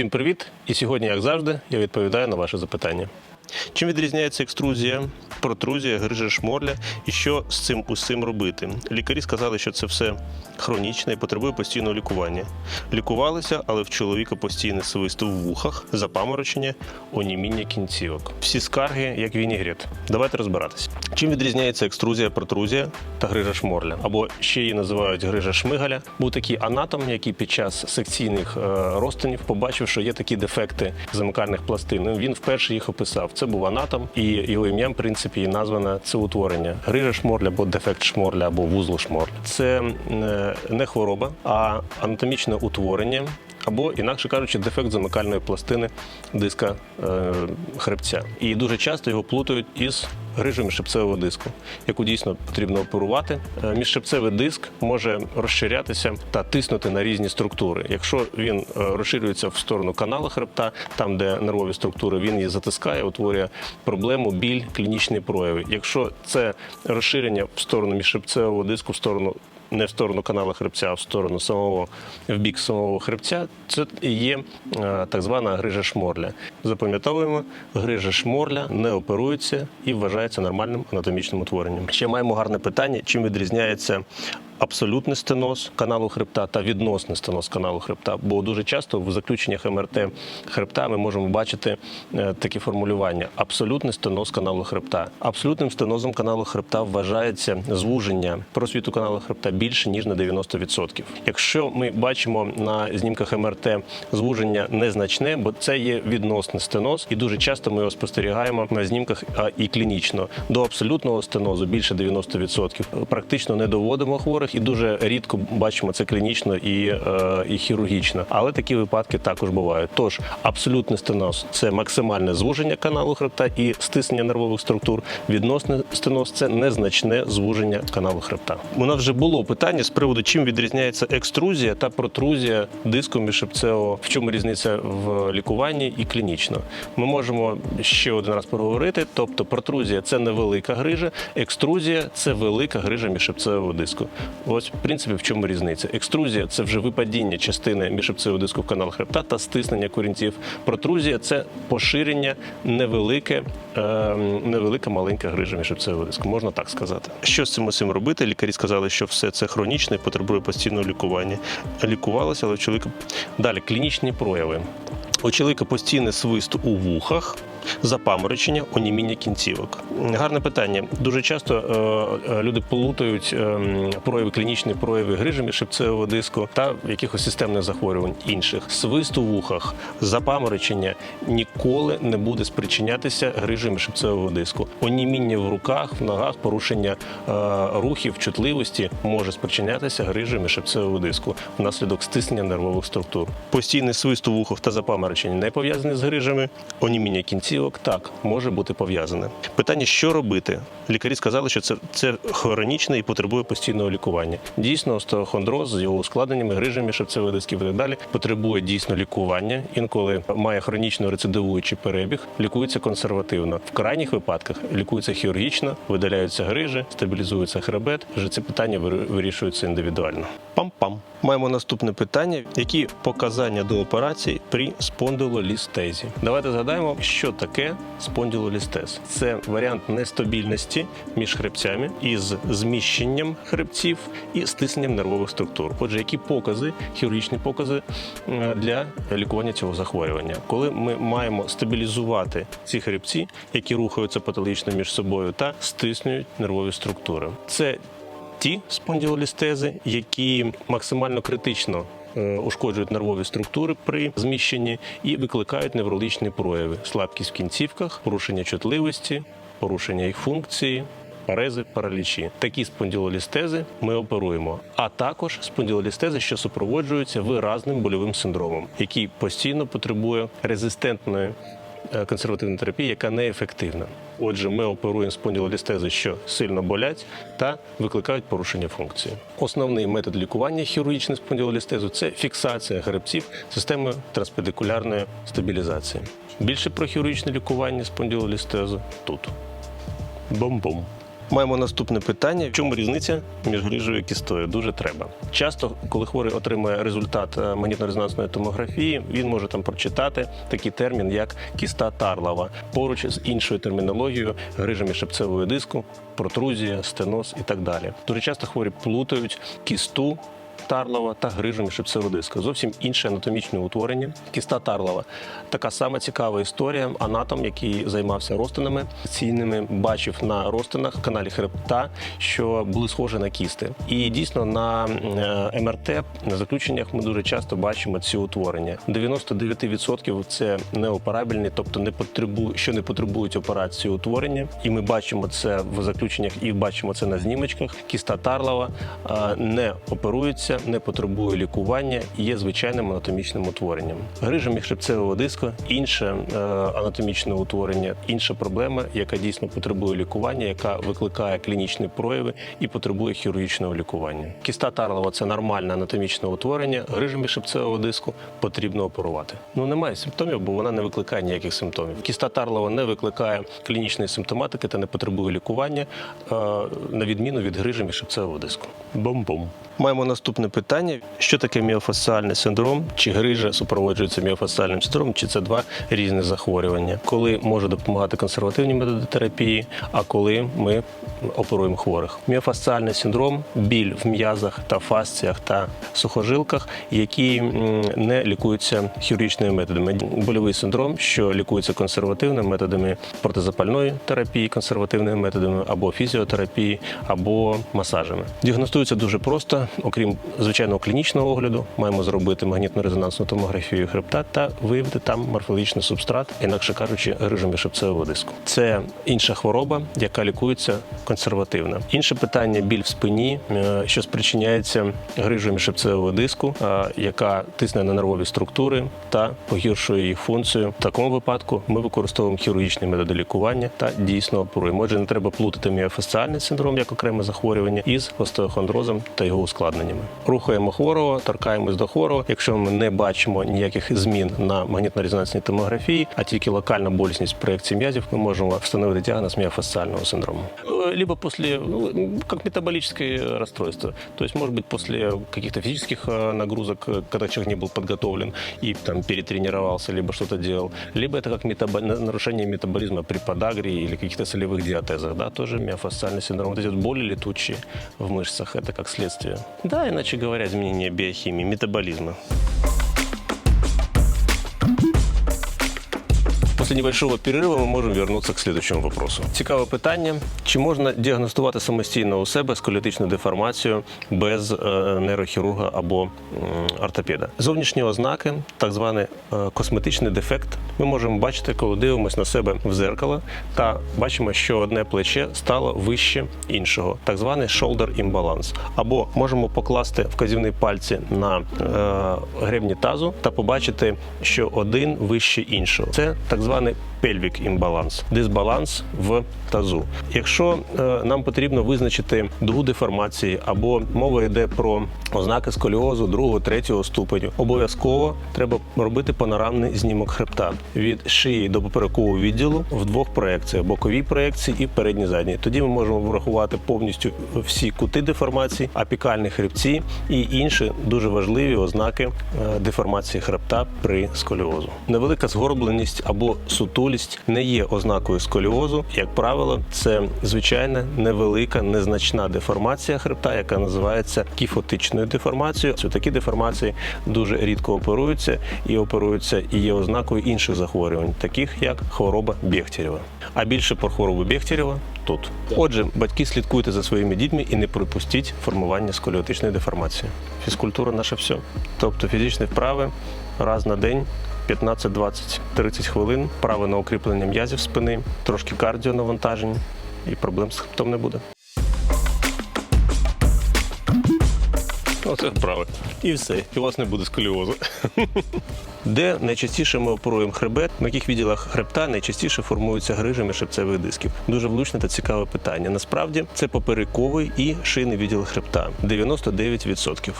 Всім привіт! І сьогодні, як завжди, я відповідаю на ваше запитання. Чим відрізняється екструзія, протрузія, грижа шморля і що з цим усім робити? Лікарі сказали, що це все хронічне і потребує постійного лікування. Лікувалися, але в чоловіка постійне свист в вухах, запаморочення, оніміння кінцівок. Всі скарги, як вінігрет. Давайте розбиратися. Чим відрізняється екструзія, протрузія та грижа шморля? Або ще її називають грижа шмигаля. Був такий анатом, який під час секційних е, розтинів побачив, що є такі дефекти замикальних пластин. Він вперше їх описав. Це був анатом, і його ім'ям, в принципі, і назване це утворення. Грижа шморля або дефект шморля, або вузол шморля. Це е, не хвороба, а анатомічне утворення. Або, інакше кажучи, дефект замикальної пластини диска е, хребця. І дуже часто його плутають із грижею міжшипцевого диску, яку дійсно потрібно оперувати. Е, Міжшипцевий диск може розширятися та тиснути на різні структури. Якщо він е, розширюється в сторону каналу хребта, там де нервові структури, він її затискає, утворює проблему, біль, клінічні прояви. Якщо це розширення в сторону міжшипцевого диску, в сторону не в сторону канала хребця, а в сторону самого в бік самого хребця, це є е, так звана грижа шморля. Запам'ятовуємо, грижа шморля не оперується і вважається нормальним анатомічним утворенням. Ще маємо гарне питання: чим відрізняється. Абсолютний стеноз каналу хребта та відносний стеноз каналу хребта, бо дуже часто в заключеннях МРТ хребта ми можемо бачити е, такі формулювання: абсолютний стеноз каналу хребта. Абсолютним стенозом каналу хребта вважається звуження просвіту каналу хребта більше ніж на 90%. Якщо ми бачимо на знімках МРТ звуження незначне, бо це є відносний стеноз, і дуже часто ми його спостерігаємо на знімках а, і клінічно. До абсолютного стенозу більше 90%. Практично не доводимо хворих і дуже рідко бачимо це клінічно і, е, і хірургічно. Але такі випадки також бувають. Тож абсолютний стеноз це максимальне звуження каналу хребта і стиснення нервових структур. Відносний стеноз це незначне звуження каналу хребта. У нас вже було питання з приводу, чим відрізняється екструзія та протрузія диску міжшипцевого, в чому різниця в лікуванні і клінічно. Ми можемо ще один раз проговорити. Тобто, протрузія це невелика грижа, екструзія це велика грижа міжшипцевого диску. Ось, в принципі, в чому різниця. Екструзія це вже випадіння частини міжшипцевого диску в канал хребта та стиснення корінців. Протрузія це поширення невелике, е, невелика маленька грижа міжшипцевого диску. Можна так сказати. Що з цим усім робити? Лікарі сказали, що все це хронічне і потребує постійного лікування. Лікувалося, але у чоловіка далі клінічні прояви. У чоловіка постійний свист у вухах, запаморочення, оніміння кінцівок. Гарне питання. Дуже часто е, е, люди плутають е, прояви, клінічні прояви грижі міжшипцевого диску та якихось системних захворювань інших. Свист у вухах, запаморочення ніколи не буде спричинятися грижею міжшипцевого диску. Оніміння в руках, в ногах, порушення е, рухів, чутливості може спричинятися грижею міжшипцевого диску внаслідок стиснення нервових структур. Постійний свист у вухах та запаморочення не пов'язані з грижами. Оніміння кінцівок так може бути пов'язане. Питання, що робити? Лікарі сказали, що це, це хронічне і потребує постійного лікування. Дійсно, остеохондроз з його ускладненнями, грижами шипцевих дисків і так далі потребує дійсно лікування. Інколи має хронічно рецидивуючий перебіг, лікується консервативно. В крайніх випадках лікується хірургічно, видаляються грижі, стабілізується хребет. Вже ці питання вир- вирішуються індивідуально. Пам-пам. Маємо наступне питання: які показання до операції при спондилолістезі? Давайте згадаємо, що таке спондилолістез. Це варіант нестабільності між хребцями із зміщенням хребців і стисненням нервових структур. Отже, які покази, хірургічні покази для лікування цього захворювання, коли ми маємо стабілізувати ці хребці, які рухаються патологічно між собою, та стиснюють нервові структури. Це ті спондилолістези, які максимально критично ушкоджують нервові структури при зміщенні і викликають неврологічні прояви: слабкість в кінцівках, порушення чутливості, порушення їх функції. Парези, паралічі. Такі спондилолістези ми оперуємо, а також спондилолістези, що супроводжуються виразним больовим синдромом, який постійно потребує резистентної е, консервативна терапія, яка неефективна. Отже, ми оперуємо спондилолістези, що сильно болять та викликають порушення функції. Основний метод лікування хірургічної спондилолістезу – це фіксація гребців системою транспедикулярної стабілізації. Більше про хірургічне лікування спондилолістезу тут. Бом-бом. Маємо наступне питання: в чому різниця між грижею і кістою? Дуже треба. Часто, коли хворий отримує результат е, магнітно-резонансної томографії, він може там прочитати такий термін, як кіста Тарлова, поруч з іншою термінологією грижа міжшипцевого диску, протрузія, стеноз і так далі. Дуже часто хворі плутають кісту. Тарлова та грижу міжшипцевого диска. Зовсім інше анатомічне утворення. Кіста Тарлова. Така сама цікава історія. Анатом, який займався розтинами цінними, бачив на розтинах каналі хребта, що були схожі на кісти. І дійсно на е, МРТ на заключеннях ми дуже часто бачимо ці утворення. 99% це неоперабельні, тобто не потребують, що не потребують операції утворення. І ми бачимо це в заключеннях і бачимо це на знімочках. Кіста Тарлова е, не оперується, не потребує лікування і є звичайним анатомічним утворенням. Грижа міжхребцевого диску інше е, анатомічне утворення, інша проблема, яка дійсно потребує лікування, яка викликає клінічні прояви і потребує хірургічного лікування. Кіста Тарлова це нормальне анатомічне утворення. Грижа міжхребцевого диску потрібно оперувати. Ну немає симптомів, бо вона не викликає ніяких симптомів. Кіста Тарлова не викликає клінічної симптоматики та не потребує лікування е, на відміну від грижі міжхребцевого диску. Бом-бом. Маємо наступне питання: що таке міофасціальний синдром? Чи грижа супроводжується міофасціальним синдромом, чи це два різні захворювання? Коли може допомагати консервативні методи терапії, а коли ми оперуємо хворих? Міофасціальний синдром біль в м'язах та фасціях та сухожилках, які не лікуються хірургічними методами. Больовий синдром, що лікується консервативними методами протизапальної терапії, консервативними методами або фізіотерапії, або масажами. Діагностується дуже просто, окрім звичайного клінічного огляду, маємо зробити магнітно-резонансну томографію хребта та виявити там морфологічний субстрат, інакше кажучи, грижу міжшипцевого диску. Це інша хвороба, яка лікується консервативно. Інше питання біль в спині, е, що спричиняється грижею міжшипцевого диску, е, яка тисне на нервові структури та погіршує їх функцію. В такому випадку ми використовуємо хірургічні методи лікування та дійсно оперуємо. Отже, не треба плутати міофасціальний синдром як окреме захворювання із остеохондрозом та його ускладненнями. Рухаємо хворого, торкаємось до хворого. Якщо ми не бачимо ніяких змін на магнітно-резонансній томографії, а тільки локальна болісність проекції м'язів, ми можемо встановити діагноз міофасціального синдрому Э, Либо после, ну, как метаболическое расстройство. То есть, может быть, после каких-то физических э, нагрузок, э, когда человек не был подготовлен и там перетренировался, либо что-то делал. Либо это как метабо- на- нарушение метаболизма при подагре или каких-то солевых диатезах, да, тоже миофасциальный синдром. Вот эти вот боли летучие в мышцах, это как следствие. Да, иначе говоря, изменение биохимии, метаболизма. После небольшого перерыва мы можем вернуться к следующему вопросу. Цікаве питання: чи можна діагностувати самостійно у себе сколіотичну деформацію без е, нейрохірурга або ортопеда? Зовнішні ознаки, так званий е, косметичний дефект, ми можемо бачити, коли дивимося на себе в зеркало та бачимо, що одне плече стало вище іншого, так званий shoulder imbalance. Або можемо покласти вказівні пальці на е, гребні тазу та побачити, що один вище іншого. Це так званий плани пельвік імбаланс, дисбаланс в тазу. Якщо е, нам потрібно визначити дугу деформації або мова йде про ознаки сколіозу другого, третього ступеню, обов'язково треба робити панорамний знімок хребта від шиї до поперекового відділу в двох проекціях: боковій проекції і передній задній. Тоді ми можемо врахувати повністю всі кути деформації, апікальні хребці і інші дуже важливі ознаки е, деформації хребта при сколіозу. Невелика згорбленість або сутулість не є ознакою сколіозу. Як правило, це звичайна невелика, незначна деформація хребта, яка називається кіфотичною деформацією. Такі деформації дуже рідко оперуються і оперуються і є ознакою інших захворювань, таких як хвороба Бехтерєва. А більше про хворобу Бехтерєва тут. Отже, батьки слідкуйте за своїми дітьми і не припустіть формування сколіотичної деформації. Фізкультура наше все. Тобто фізичні вправи раз на день. 15, 20, 30 хвилин, право на укріплення м'язів спини, трошки кардіо навантажень і проблем з хребтом не буде. Оце вправи. І все. І у вас не буде сколіозу. Де найчастіше ми оперуємо хребет, в яких відділах хребта найчастіше формуються грижі міжшипцевих дисків? Дуже влучне та цікаве питання. Насправді це поперековий і шийний відділ хребта 99%.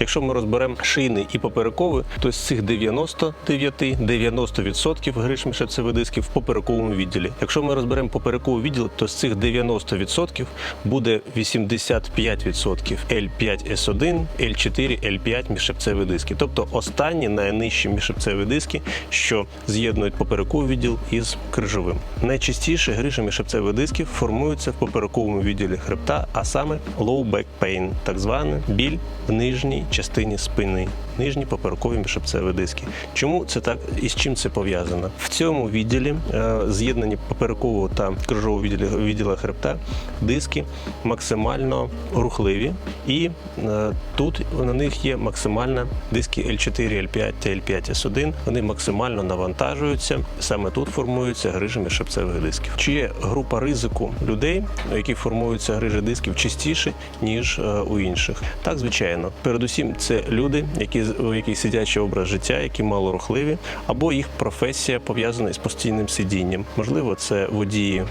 Якщо ми розберемо шийний і поперековий, то з цих 99 90% гриж міжшипцевих дисків в поперековому відділі. Якщо ми розберемо поперековий відділ, то з цих 90% буде 85% L5S1, L4, L5 міжшипцеві диски. Тобто останні найнижчі міжшипцеві диски, що з'єднують поперековий відділ із крижовим. Найчастіше грижами шипцевих дисків формуються в поперековому відділі хребта, а саме low back pain, так званий біль в нижній частині спини, нижні поперекові міжшипцеві диски. Чому це так і з чим це пов'язано? В цьому відділі е, з'єднані поперекового та крижового відділа хребта диски максимально рухливі, і е, тут на них є максимальна диски L4, L5 та L5S1. Вони максимально навантажуються. Саме тут формуються грижі міжшипцевих дисків. Чи є група ризику людей, у яких формуються грижі дисків частіше ніж е, у інших? Так, звичайно, передусім це люди, які у яких сидячий образ життя, які малорухливі, або їх професія пов'язана із постійним сидінням. Можливо, це водії е,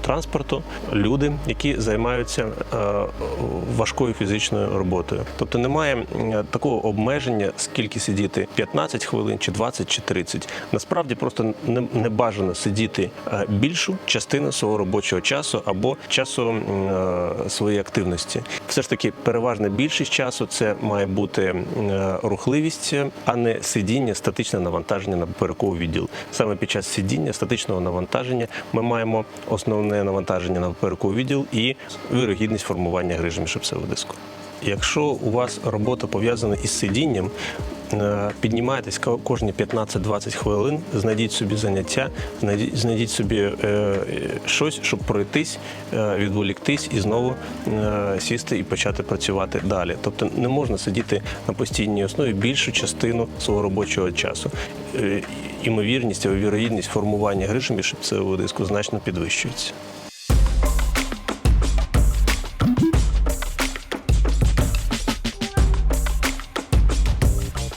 транспорту, люди, які займаються е, важкою фізичною роботою. Тобто немає такого обмеження, скільки сидіти 15 хвилин, чи 20, чи 30. Насправді просто не, бажано сидіти е, більшу частину свого робочого часу або часу своєї активності. Все ж таки, переважна більшість часу це має бути рухливість, а не сидіння, статичне навантаження на поперековий відділ. Саме під час сидіння, статичного навантаження, ми маємо основне навантаження на поперековий відділ і вирогідність формування грижі міжшипцевого диску. Якщо у вас робота пов'язана із сидінням, піднімайтесь ко- кожні 15-20 хвилин, знайдіть собі заняття, знайдіть, собі е, е, щось, щоб пройтись, е, відволіктись і знову е, сісти і почати працювати далі. Тобто не можна сидіти на постійній основі більшу частину свого робочого часу. Е, Імовірність або вірогідність формування грижі міжшипцевого диску значно підвищується.